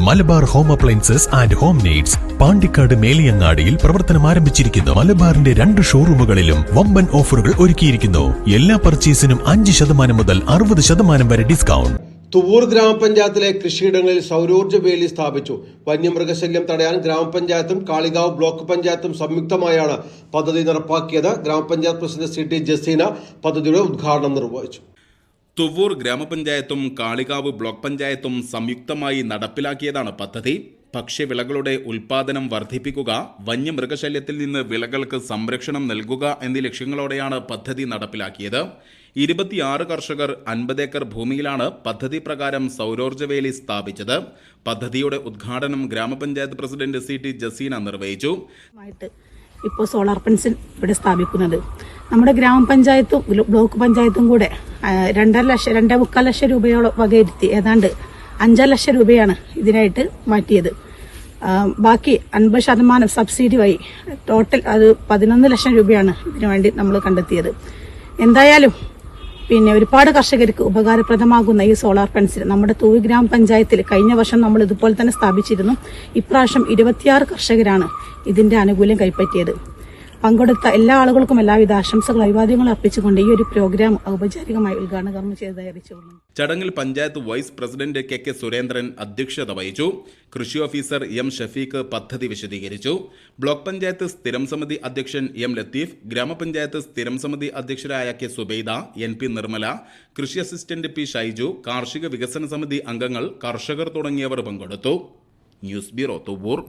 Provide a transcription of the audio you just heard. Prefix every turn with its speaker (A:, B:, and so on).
A: Malabar home appliances and home needs Pandikkad മേലിയങ്ങാടിയിൽ പ്രവർത്തനം ആരംഭിച്ചിരിക്കുന്നു. മലബാറിന്റെ രണ്ട് ഷോറൂമുകളിലും വമ്പൻ ഓഫറുകൾ ഒരുക്കിയിരിക്കുന്നു. എല്ലാ പർച്ചേസിനും അഞ്ച് ശതമാനം മുതൽ അറുപത് ശതമാനം വരെ ഡിസ്കൗണ്ട്.
B: തുവൂർ ഗ്രാമപഞ്ചായത്തിലെ കൃഷിയിടങ്ങളിൽ സൗരോർജ വേലി സ്ഥാപിച്ചു. വന്യമൃഗശല്യം തടയാൻ ഗ്രാമപഞ്ചായത്തും കാളികാവ് ബ്ലോക്ക് പഞ്ചായത്തും സംയുക്തമായാണ് പദ്ധതി നടപ്പാക്കിയത്. ഗ്രാമപഞ്ചായത്ത് പ്രസിഡന്റ് സി ടി ജസീന പദ്ധതിയുടെ ഉദ്ഘാടനം നിർവഹിച്ചു.
C: തുവൂർ ഗ്രാമപഞ്ചായത്തും കാളികാവ് ബ്ലോക്ക് പഞ്ചായത്തും സംയുക്തമായി നടപ്പിലാക്കിയതാണ് പദ്ധതി. ഭക്ഷ്യവിളകളുടെ ഉൽപാദനം വർദ്ധിപ്പിക്കുക വന്യമൃഗശല്യത്തിൽ നിന്ന് വിളകൾക്ക് സംരക്ഷണം നൽകുക എന്നീ ലക്ഷ്യങ്ങളോടെയാണ് പദ്ധതി നടപ്പിലാക്കിയത്. ഇരുപത്തിയാറ് കർഷകർ അൻപത് ഏക്കർ ഭൂമിയിലാണ് പദ്ധതി പ്രകാരം സൗരോർജവേലി സ്ഥാപിച്ചത്. പദ്ധതിയുടെ ഉദ്ഘാടനം ഗ്രാമപഞ്ചായത്ത് പ്രസിഡന്റ് സി ടി ജസീന നിർവഹിച്ചു.
D: ഇപ്പോൾ സോളാർ പെൻസിൽ ഇവിടെ സ്ഥാപിക്കുന്നത്. നമ്മുടെ ഗ്രാമപഞ്ചായത്തും ബ്ലോക്ക് പഞ്ചായത്തും കൂടെ രണ്ടര ലക്ഷം രണ്ടേ മുക്കാൽ ലക്ഷം രൂപയോളം വകയിരുത്തി. ഏതാണ്ട് അഞ്ചര ലക്ഷം രൂപയാണ് ഇതിനായിട്ട് മാറ്റിയത്. ബാക്കി അൻപത് ശതമാനം സബ്സിഡി വഴി ടോട്ടൽ അത് പതിനൊന്ന് ലക്ഷം രൂപയാണ് ഇതിനു വേണ്ടി നമ്മൾ കണ്ടെത്തിയത്. എന്തായാലും പിന്നെ ഒരുപാട് കർഷകർക്ക് ഉപകാരപ്രദമാകുന്ന ഈ സോളാർ പെൻസിൽ നമ്മുടെ തൂവി ഗ്രാമപഞ്ചായത്തിൽ കഴിഞ്ഞ വർഷം നമ്മൾ ഇതുപോലെ തന്നെ സ്ഥാപിച്ചിരുന്നു. ഇപ്രാവശ്യം ഇരുപത്തിയാറ് കർഷകരാണ് ഇതിന്റെ ആനുകൂല്യം കൈപ്പറ്റിയത്. പങ്കെടുത്ത എല്ലാ ആളുകൾക്കും എല്ലാവിധ ആശംസകളും അഭിവാദ്യങ്ങളും അർപ്പിച്ചുകൊണ്ട് ഈ ഒരു പ്രോഗ്രാം ഔപചാരികമായി ഉദ്ഘാടന കർമ്മ ചെയ്തതായി
C: ചടങ്ങിൽ panchayat vice president K K Surendran അധ്യക്ഷത വഹിച്ചു. കൃഷി ഓഫീസർ എം ഷഫീഖ് പദ്ധതി വിശദീകരിച്ചു. ബ്ലോക്ക് പഞ്ചായത്ത് സ്ഥിരം സമിതി അധ്യക്ഷൻ എം ലത്തീഫ് ഗ്രാമപഞ്ചായത്ത് സ്ഥിരം സമിതി അധ്യക്ഷരായ K Subaida N P Nirmala കൃഷി അസിസ്റ്റന്റ് പി ഷൈജു കാർഷിക വികസന സമിതി അംഗങ്ങൾ കർഷകർ തുടങ്ങിയവർ പങ്കെടുത്തു. News bureau Thuvur